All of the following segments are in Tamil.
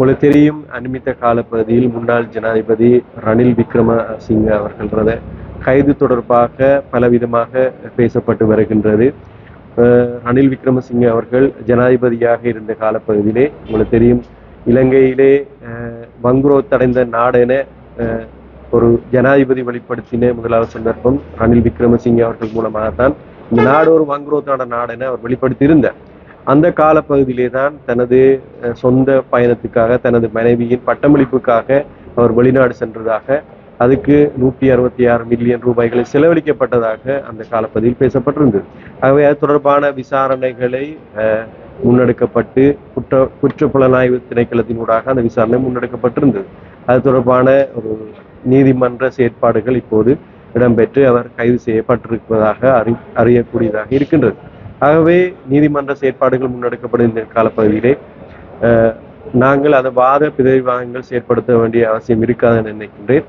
போல தெரியும். அண்மித்த காலப்பகுதியில் முன்னாள் ஜனாதிபதி ரணில் விக்ரமசிங்க அவர்களது கைது தொடர்பாக பலவிதமாக பேசப்பட்டு வருகின்றது. ரணில் விக்ரமசிங்க அவர்கள் ஜனாதிபதியாக இருந்த காலப்பகுதியிலே உங்களுக்கு தெரியும் இலங்கையிலே வங்குரோத்தடைந்த நாடென அஹ், ஒரு ஜனாதிபதி வெளிப்படுத்தின முதலாவது சந்தர்ப்பம் ரணில் விக்ரமசிங்க அவர்கள் மூலமாகத்தான். இந்த நாடு ஒரு வங்குரோத்தான நாடென அவர் வெளிப்படுத்தியிருந்தார். அந்த காலப்பகுதியிலே தான் தனது சொந்த பயணத்துக்காக தனது மனைவியின் பட்டமளிப்புக்காக அவர் வெளிநாடு சென்றதாக அதுக்கு நூற்றி அறுபத்தி ஆறு மில்லியன் ரூபாய்களை செலவழிக்கப்பட்டதாக அந்த காலப்பகுதியில் பேசப்பட்டிருந்தது. ஆகவே அது தொடர்பான விசாரணைகளை அஹ், முன்னெடுக்கப்பட்டு குற்ற குற்றப்புலனாய்வு திணைக்களத்தினூடாக அந்த விசாரணை முன்னெடுக்கப்பட்டிருந்தது. அது தொடர்பான ஒரு நீதிமன்ற செயற்பாடுகள் இப்போது இடம்பெற்று அவர் கைது செய்யப்பட்டிருப்பதாக அறி அறியக்கூடியதாக இருக்கின்றது. ஆகவே நீதிமன்ற செயற்பாடுகள் முன்னெடுக்கப்படும் இந்த காலப்பகுதியிலே நாங்கள் அதை வாத பிதவிவாதங்கள் செயற்படுத்த வேண்டிய அவசியம் இருக்காதுன்னு நினைக்கின்றேன்.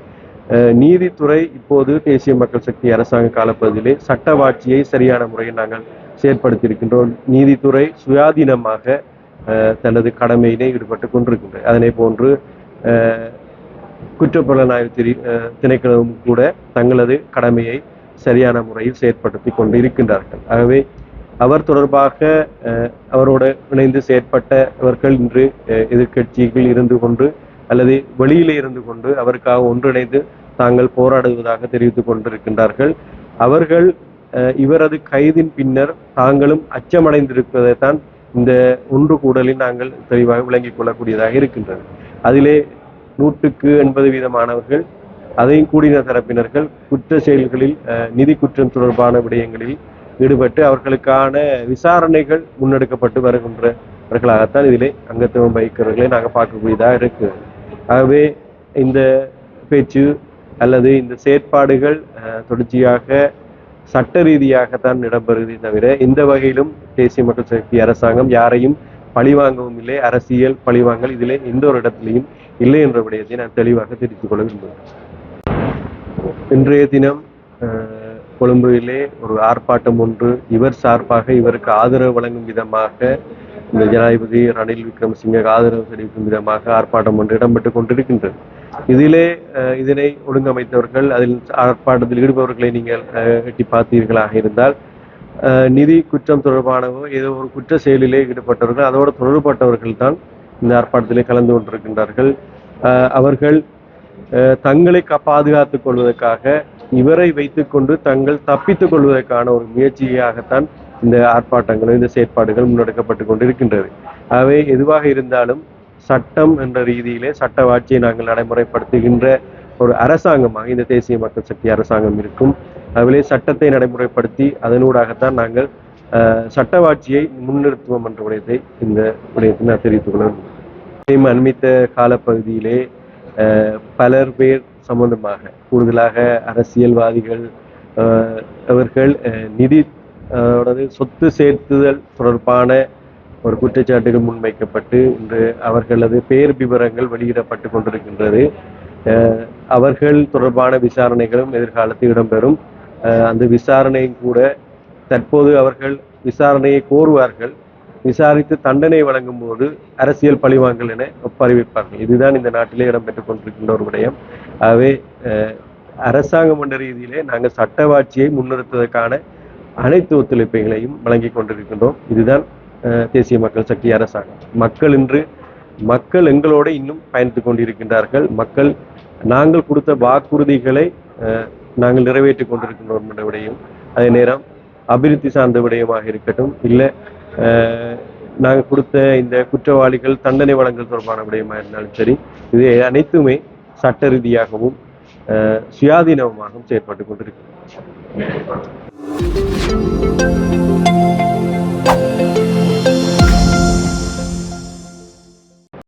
நீதித்துறை இப்போது தேசிய மக்கள் சக்தி அரசாங்க காலப்பகுதியிலே சட்டவாட்சியை சரியான முறையில் நாங்கள் செயற்படுத்தியிருக்கின்றோம். நீதித்துறை சுயாதீனமாக அஹ், தனது கடமையினை ஈடுபட்டு கொண்டிருக்கின்றது. அதனை போன்று குற்றப்புலனாய்வு திரி திணைக்களமும் கூட தங்களது கடமையை சரியான முறையில் செயற்படுத்தி கொண்டு இருக்கின்றார்கள். ஆகவே அவர் தொடர்பாக அவரோடு இணைந்து செயற்பட்டவர்கள் இன்று எதிர்கட்சிகள் இருந்து கொண்டு அல்லது வெளியிலே இருந்து கொண்டு அவருக்காக ஒன்றிணைந்து தாங்கள் போராடுவதாக தெரிவித்துக் கொண்டிருக்கின்றார்கள். அவர்கள் இவரது கைதின் பின்னர் தாங்களும் அச்சமடைந்திருப்பதைத்தான் இந்த ஒன்று கூடலில் நாங்கள் தெளிவாக விளங்கிக் கொள்ளக்கூடியதாக இருக்கின்றது. அதிலே நூற்றுக்கு எண்பது வீதமானவர்கள் அதையும் கூடின தரப்பினர்கள் குற்ற செயல்களில் நிதி குற்றம் தொடர்பான விடயங்களில் ஈடுபட்டு அவர்களுக்கான விசாரணைகள் முன்னெடுக்கப்பட்டு வருகின்றவர்களாகத்தான் இதிலே அங்கத்துவம் வகிக்கிறவர்களை நாங்கள் பார்க்கக்கூடியதாக இருக்கு. ஆகவே இந்த பேச்சு அல்லது இந்த செயற்பாடுகள் அஹ், தொடர்ச்சியாக சட்ட ரீதியாகத்தான் இடம்பெறுகிறது தவிர இந்த வகையிலும் தேசிய மக்கள் சக்தி அரசாங்கம் யாரையும் பழிவாங்கவும் இல்லை. அரசியல் பழிவாங்கல் இதிலே எந்த ஒரு இடத்திலையும் இல்லை என்ற விடயத்தை நான் தெளிவாக தெரிவித்துக் கொள்ள விரும்புகிறேன். இன்றைய தினம் கொழும்பிலே ஒரு ஆர்ப்பாட்டம் ஒன்று இவர் சார்பாக இவருக்கு ஆதரவு வழங்கும் விதமாக இந்த ஜனாதிபதி ரணில் விக்ரமசிங்க ஆதரவு தெரிவிக்கும் விதமாக ஆர்ப்பாட்டம் ஒன்று இடம்பெற்று கொண்டிருக்கின்றது. இதிலே இதனை ஒழுங்கமைத்தவர்கள் அதில் ஆர்ப்பாட்டத்தில் ஈடுபவர்களை நீங்கள் அஹ், எட்டி பார்த்தீர்களாக இருந்தால் நிதி குற்றம் தொடர்பானவோ ஏதோ ஒரு குற்ற செயலிலே ஈடுபட்டவர்கள் அதோடு தொடர்பட்டவர்கள் தான் இந்த ஆர்ப்பாட்டத்திலே கலந்து கொண்டிருக்கின்றார்கள். அவர்கள் தங்களை பாதுகாத்துக் கொள்வதற்காக இவரை வைத்துக்கொண்டு தங்கள் தப்பித்துக் கொள்வதற்கான ஒரு முயற்சியாகத்தான் இந்த ஆர்ப்பாட்டங்களும் இந்த செயற்பாடுகள் முன்னெடுக்கப்பட்டு கொண்டிருக்கின்றது. ஆகவே எதுவாக இருந்தாலும் சட்டம் என்ற ரீதியிலே சட்ட ஆட்சியை நாங்கள் நடைமுறைப்படுத்துகின்ற ஒரு அரசாங்கமாக இந்த தேசிய மக்கள் சக்தி அரசாங்கம் இருக்கும். அதிலே சட்டத்தை நடைமுறைப்படுத்தி அதனூடாகத்தான் நாங்கள் சட்ட சட்டவாட்சியை முன்னிறுத்துவோம் என்ற விடயத்தை இந்த விடயத்தை நான் தெரிவித்துக் கொள்ள அண்மித்த காலப்பகுதியிலே பலர் பேர் சம்பந்தமாக கூடுதலாக அரசியல்வாதிகள் அவர்கள் நிதி அதாவது சொத்து சேர்த்துதல் தொடர்பான ஒரு குற்றச்சாட்டுகள் முன்வைக்கப்பட்டு இன்று அவர்களது பெயர் விவரங்கள் வெளியிடப்பட்டு கொண்டிருக்கின்றது. அவர்கள் தொடர்பான விசாரணைகளும் எதிர்காலத்தில் இடம்பெறும். அந்த விசாரணையும் கூட தற்போது அவர்கள் விசாரணையை கோருவார்கள். விசாரித்து தண்டனை வழங்கும் போது அரசியல் பழிவாங்கல் என ஒப்பறிவிப்பார்கள். இதுதான் இந்த நாட்டிலே இடம்பெற்றுக் கொண்டிருக்கின்ற ஒரு விடயம். ஆகவே அரசாங்கம் என்ற ரீதியிலே நாங்கள் சட்டவாட்சியை முன்னிறுத்துவதற்கான அனைத்து ஒத்துழைப்புகளையும் வழங்கிக் கொண்டிருக்கின்றோம். இதுதான் தேசிய மக்கள் சக்தி அரசாங்கம். மக்கள் இன்று மக்கள் எங்களோடு இன்னும் பயணித்துக் கொண்டிருக்கின்றார்கள். மக்கள் நாங்கள் கொடுத்த வாக்குறுதிகளை நாங்கள் நிறைவேற்றிக் கொண்டிருக்கின்றோம் என்ற விடயம் அதே நேரம் அபிவிருத்தி சார்ந்த விடயமாக இருக்கட்டும் இல்லை நாங்கள் கொடுத்த இந்த குற்றவாளிகள் தண்டனை வழங்கல் தொடர்பான விடயமாக இருந்தாலும் சரி இது அனைத்துமே சட்ட ரீதியாகவும் சுயாதீனமாகவும் செயற்பட்டு கொண்டிருக்கிறது.